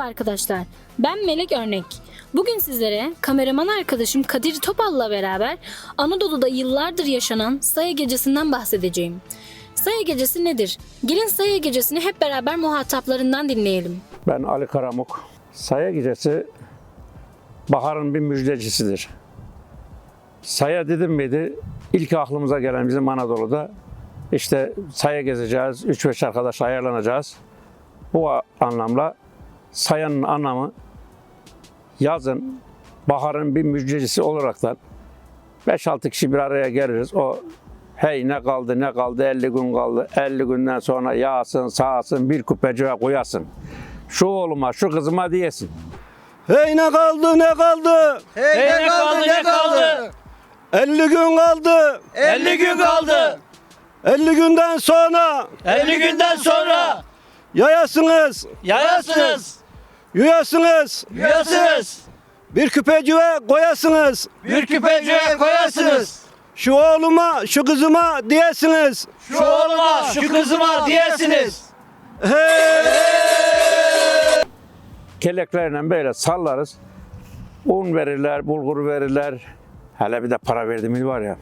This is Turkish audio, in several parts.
arkadaşlar. Ben Melek Örnek. Bugün sizlere kameraman arkadaşım Kadir Topal'la beraber Anadolu'da yıllardır yaşanan Saya Gecesi'nden bahsedeceğim. Saya Gecesi nedir? Gelin Saya Gecesi'ni hep beraber muhataplarından dinleyelim. Ben Ali Karamuk. Saya gecesi baharın bir müjdecisidir. Saya dedim miydi ilk aklımıza gelen bizim Anadolu'da işte saya gezeceğiz, 3-5 arkadaş ayarlanacağız. Bu a- anlamda sayanın anlamı yazın baharın bir müjdecisi olaraktan 5-6 kişi bir araya geliriz. O hey ne kaldı ne kaldı 50 gün kaldı 50 günden sonra yağsın sağsın bir kupeceye koyasın. Şu oğluma şu kızıma diyesin. Hey ne kaldı ne kaldı? Hey, ne kaldı ne kaldı? 50 gün kaldı. 50 gün kaldı. 50 günden sonra 50 günden sonra yayasınız, yayasınız, yuyasınız, yuyasınız, bir küpeciye koyasınız. bir küpeciye koyasınız. Şu oğluma, şu kızıma diyesiniz. Şu oğluma, şu kızıma diyesiniz. keleklerle böyle sallarız. Un verirler, bulgur verirler. Hele bir de para verdiğimiz var ya.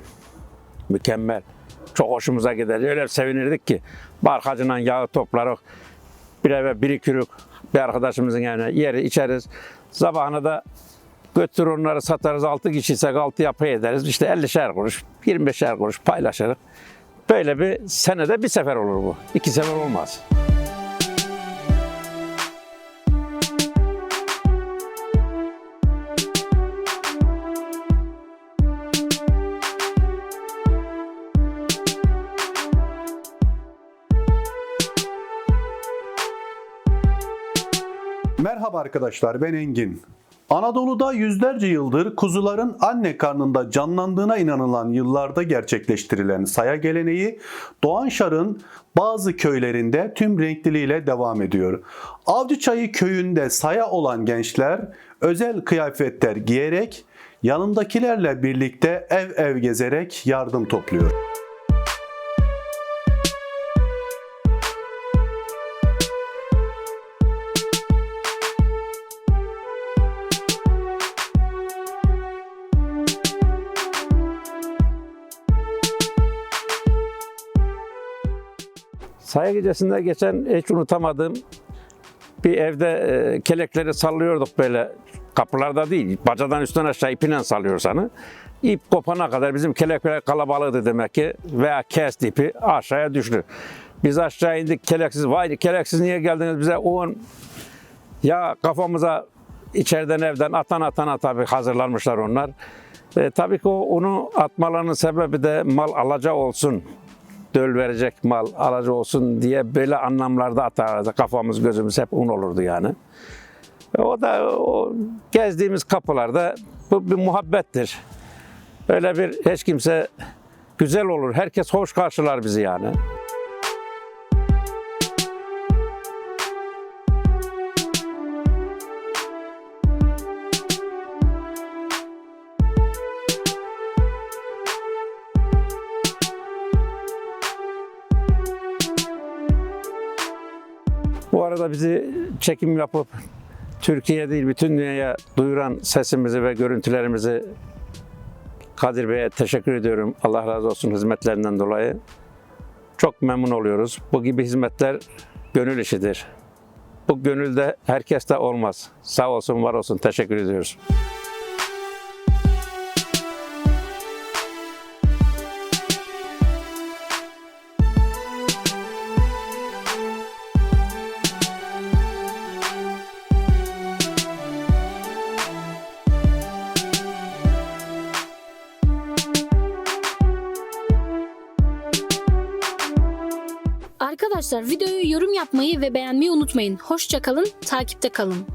Mükemmel. Çok hoşumuza gider. Öyle sevinirdik ki. Barkacından yağı toplarız. Bir eve birikirük. Bir arkadaşımızın evine yeri içeriz. Sabahına da götür onları satarız. Altı kişiysek altı yapı ederiz. İşte 50'şer kuruş, 25'er kuruş paylaşırız. Böyle bir senede bir sefer olur bu. İki sefer olmaz. Merhaba arkadaşlar ben Engin. Anadolu'da yüzlerce yıldır kuzuların anne karnında canlandığına inanılan yıllarda gerçekleştirilen saya geleneği Doğanşar'ın bazı köylerinde tüm renkliliğiyle devam ediyor. Avcıçayı köyünde saya olan gençler özel kıyafetler giyerek yanındakilerle birlikte ev ev gezerek yardım topluyor. Saya gecesinde geçen hiç unutamadığım bir evde e, kelekleri sallıyorduk böyle kapılarda değil bacadan üstten aşağı ipiyle sallıyoruz hani. İp kopana kadar bizim kelekler kalabalığıydı demek ki veya kesti ipi aşağıya düştü. Biz aşağı indik keleksiz vay keleksiz niye geldiniz bize un ya kafamıza içeriden evden atan atana tabii hazırlanmışlar onlar. E, tabii ki o unu atmalarının sebebi de mal alaca olsun döl verecek mal aracı olsun diye böyle anlamlarda atardı. Kafamız gözümüz hep un olurdu yani. E, O da o gezdiğimiz kapılarda bu bir muhabbettir. Öyle bir hiç kimse güzel olur. Herkes hoş karşılar bizi yani. Bu arada bizi çekim yapıp Türkiye değil bütün dünyaya duyuran sesimizi ve görüntülerimizi Kadir Bey'e teşekkür ediyorum. Allah razı olsun hizmetlerinden dolayı. Çok memnun oluyoruz. Bu gibi hizmetler gönül işidir. Bu gönülde herkeste olmaz. Sağ olsun, var olsun. Teşekkür ediyoruz. Arkadaşlar videoyu yorum yapmayı ve beğenmeyi unutmayın. Hoşça kalın, takipte kalın.